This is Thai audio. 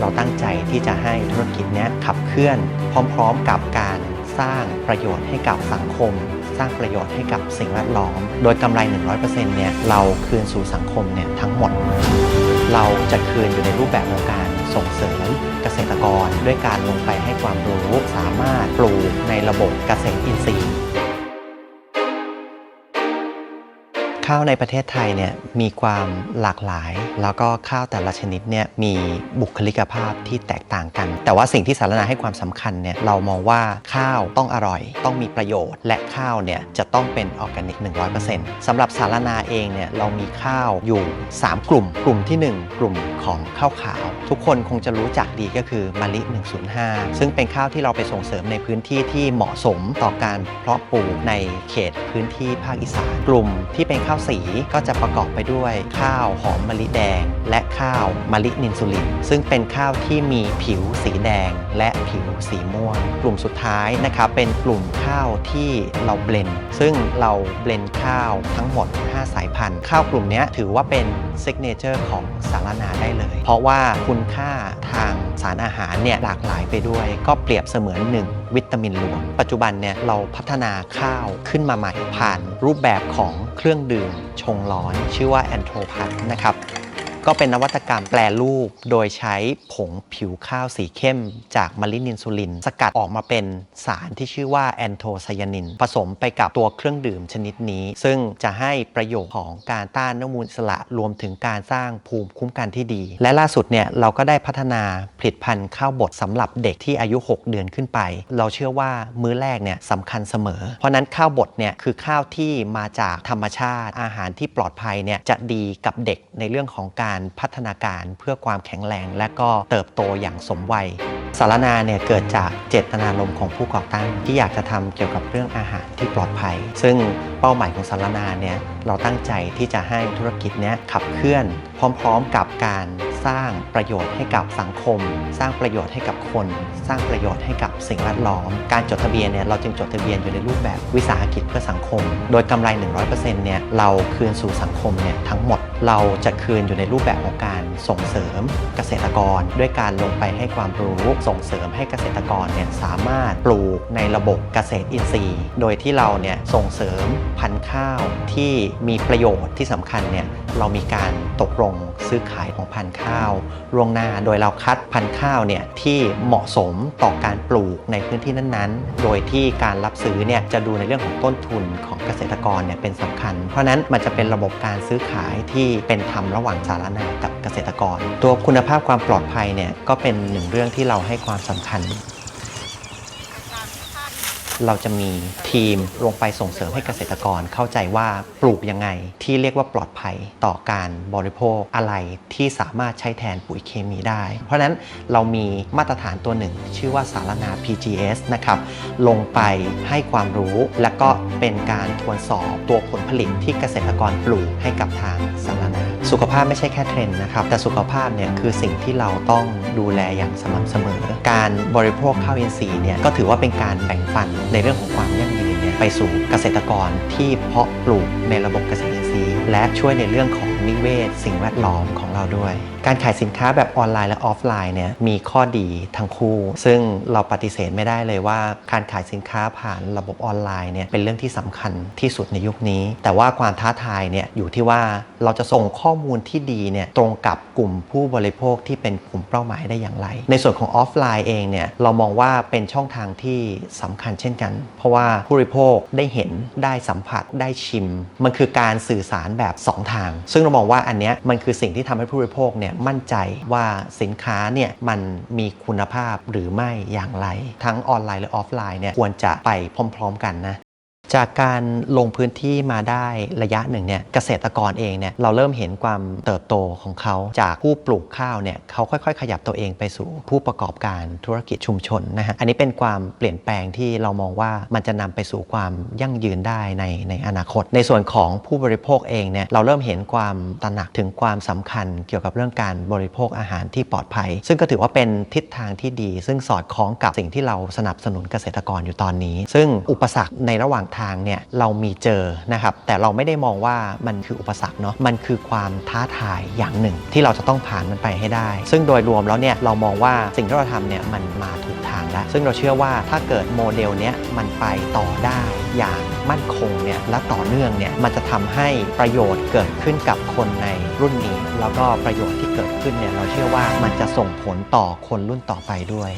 เราตั้งใจที่จะให้ธุรกิจนี้ขับเคลื่อน พร้อมๆกับการสร้างประโยชน์ให้กับสังคม สร้างประโยชน์ให้กับสิ่งแวดล้อม โดยกำไร 100%เนี่ยเราคืนสู่สังคมเนี่ยทั้งหมด เราจะคืนอยู่ในรูปแบบของการส่งเสริมเกษตรกร ด้วยการลงไปให้ความรู้สามารถปลูกในระบบเกษตรอินทรีย์ ข้าวในประเทศไทยเนี่ยมีความหลากหลาย แล้วก็ข้าวแต่ละชนิดเนี่ยมีบุคลิกภาพที่แตกต่างกัน แต่ว่าสิ่งที่สารนาให้ความสำคัญเนี่ยเรามองว่าข้าวต้องอร่อย ต้องมีประโยชน์ และข้าวเนี่ยจะต้องเป็นออร์แกนิก 100%สำหรับสารนาเองเนี่ยเรามีข้าวอยู่ 3 กลุ่ม กลุ่มที่ 1 กลุ่มของข้าวขาว ทุกคนคงจะรู้จักดีก็คือมะลิ 105 ซึ่งเป็นข้าวที่เราไปส่งเสริมในพื้นที่ที่เหมาะสมต่อการเพาะปลูกในเขตพื้นที่ภาคอีสานกลุ่มที่เป็นข้าวสีก็จะประกอบไปด้วยข้าวหอมมะลิแดง และข้าวมะลินินซูลิน ซึ่งเป็นข้าวที่มีผิวสีแดง และผิวสีม่วง กลุ่มสุดท้ายนะครับเป็นกลุ่มข้าวที่เราเบลนซึ่งเราเบลนข้าวทั้งหมด 5 สายพันธุ์ ข้าวกลุ่มนี้ถือว่าเป็น ซิกเนเจอร์ของสารนาได้เลย เพราะว่าคุณค่าทางสารอาหารเนี่ยหลากหลายไปด้วย ก็เปรียบเสมือนหนึ่งวิตามินรวม ปัจจุบันเนี่ยเราพัฒนาข้าวขึ้นมาใหม่ผ่านรูปแบบของเครื่องดื่มชงร้อน ชื่อว่าแอนโทรพัทนะครับ ก็เป็นนวัตกรรมแปรรูป โดยใช้ผงผิวข้าวสีเข้ม จากมะลินินซูลิน สกัดออกมาเป็นสารที่ชื่อว่าแอนโทไซยานิน ผสมไปกับตัวเครื่องดื่มชนิดนี้ ซึ่งจะให้ประโยชน์ของการต้านอนุมูลอิสระรวมถึงการสร้างภูมิคุ้มกันที่ดี และล่าสุดเนี่ยเราก็ได้พัฒนาผลิตภัณฑ์ข้าวบดสำหรับเด็กที่อายุ 6 เดือนขึ้นไป เราเชื่อว่ามื้อแรกเนี่ยสำคัญเสมอ เพราะนั้นข้าวบดเนี่ยคือข้าวที่มาจากธรรมชาติอาหารที่ปลอดภัยเนี่ยจะดีกับเด็กในเรื่องของการพัฒนาการเพื่อความแข็งแรง และก็เติบโตอย่างสมวัยสารนาเนี่ยเกิดจากเจตนารมณ์ของผู้ก่อตั้ง ที่อยากจะทำเกี่ยวกับเรื่องอาหารที่ปลอดภัย ซึ่งเป้าหมายของสารนาเนี่ยเราตั้งใจที่จะให้ธุรกิจเนี้ยขับเคลื่อน พร้อม ๆ กับการ สร้างประโยชน์ให้กับสังคม สร้างประโยชน์ให้กับคน สร้างประโยชน์ให้กับสิ่งแวดล้อม การจดทะเบียนเนี่ยเราจึงจดทะเบียนอยู่ในรูปแบบวิสาหกิจเพื่อสังคม โดยกำไร 100%เนี่ยเราคืนสู่สังคมเนี่ยทั้งหมดเราจะคืนอยู่ในรูปแบบของการส่งเสริมเกษตรกร ด้วยการลงไปให้ความรู้ส่งเสริมให้เกษตรกรเนี่ยสามารถปลูกในระบบเกษตรอินทรีย์ โดยที่เราเนี่ยส่งเสริมพันธุ์ข้าวที่มีประโยชน์ที่สำคัญเนี่ยเรามีการตกลงซื้อขายของพันธุ์ข้าวล่วงหน้า โดยเราคัดพันธุ์ข้าวเนี่ยที่เหมาะสมต่อการปลูกในพื้นที่นั้นๆ โดยที่การรับซื้อเนี่ยจะดูในเรื่องของต้นทุนของเกษตรกรเนี่ยเป็นสำคัญ เพราะฉะนั้นมันจะเป็นระบบการซื้อขายที่เป็นธรรมระหว่างสารนากับเกษตรกร ตัวคุณภาพความปลอดภัยเนี่ยก็เป็นหนึ่งเรื่องที่เราให้ความสำคัญ เราจะมีทีมลงไปส่งเสริมให้เกษตรกรเข้าใจว่าปลูกยังไง ที่เรียกว่าปลอดภัยต่อการบริโภคอะไรที่สามารถใช้แทนปุ๋ยเคมีได้ เพราะฉะนั้นเรามีมาตรฐานตัวหนึ่ง ชื่อว่าสารนา PGS นะครับลงไปให้ความรู้ และก็เป็นการทวนสอบตัวผลผลิตที่เกษตรกรปลูกให้กับทางสารนา สุขภาพไม่ใช่แค่เทรนด์นะครับ แต่สุขภาพเนี่ยคือสิ่งที่เราต้องดูแลอย่างสม่ำเสมอ การบริโภคข้าวอินทรีย์เนี่ยก็ถือว่าเป็นการแบ่งปันในเรื่องของความยั่งยืนเนี่ยไปสู่เกษตรกรที่เพาะปลูกในระบบเกษตรอินทรีย์ และช่วยในเรื่องของนิเวศ สิ่งแวดล้อมของเราด้วย การขายสินค้าแบบออนไลน์และออฟไลน์เนี่ยมีข้อดีทั้งคู่ ซึ่งเราปฏิเสธไม่ได้เลยว่า การขายสินค้าผ่านระบบออนไลน์เนี่ยเป็นเรื่องที่สำคัญที่สุดในยุคนี้ แต่ว่าความท้าทายเนี่ยอยู่ที่ว่า เราจะส่งข้อมูลที่ดีเนี่ยตรงกับกลุ่มผู้บริโภคที่เป็นกลุ่มเป้าหมายได้อย่างไร ในส่วนของออฟไลน์เองเนี่ยเรามองว่าเป็นช่องทางที่สำคัญเช่นกัน เพราะว่าผู้บริโภคได้เห็นได้สัมผัสได้ชิม มันคือการสื่อสารแบบ 2 ทาง ซึ่งเรามองว่าอันเนี้ยมันคือสิ่งที่ทำให้ผู้บริโภคเนี่ยมั่นใจว่าสินค้าเนี่ยมันมีคุณภาพหรือไม่อย่างไร ทั้งออนไลน์และออฟไลน์เนี่ยควรจะไปพร้อม ๆ กันนะ จากการลงพื้นที่มาได้ระยะหนึ่งเนี่ยเกษตรกรเองเนี่ยเราเริ่มเห็นความเติบโตของเขาจากผู้ปลูกข้าวเนี่ยเขาค่อยๆ ขยับตัวเองไปสู่ผู้ประกอบการธุรกิจชุมชนนะฮะอันนี้เป็นความเปลี่ยนแปลงที่เรามองว่ามันจะนำไปสู่ความยั่งยืนได้ในในอนาคต ในส่วนของผู้บริโภคเองเนี่ยเราเริ่มเห็นความตระหนักถึงความสำคัญเกี่ยวกับเรื่องการบริโภคอาหารที่ปลอดภัย ซึ่งก็ถือว่าเป็นทิศทางที่ดี ซึ่งสอดคล้องกับสิ่งที่เราสนับสนุนเกษตรกรอยู่ตอนนี้ ซึ่งอุปสรรคในระหว่างททางเนี่ยเรามีเจอนะครับ แต่เราไม่ได้มองว่ามันคืออุปสรรคเนาะมันคือความท้าทายอย่างหนึ่ง ที่เราจะต้องผ่านมันไปให้ได้ ซึ่งโดยรวมแล้วเนี่ยเรามองว่าสิ่งที่เราทำเนี่ยมันมาถูกทางแล้ว ซึ่งเราเชื่อว่าถ้าเกิดโมเดลเนี้ยมันไปต่อได้อย่างมั่นคงเนี่ยและต่อเนื่องเนี่ยมันจะทำให้ประโยชน์เกิดขึ้นกับคนในรุ่นนี้ แล้วก็ประโยชน์ที่เกิดขึ้นเนี่ยเราเชื่อว่ามันจะส่งผลต่อคนรุ่นต่อไปด้วย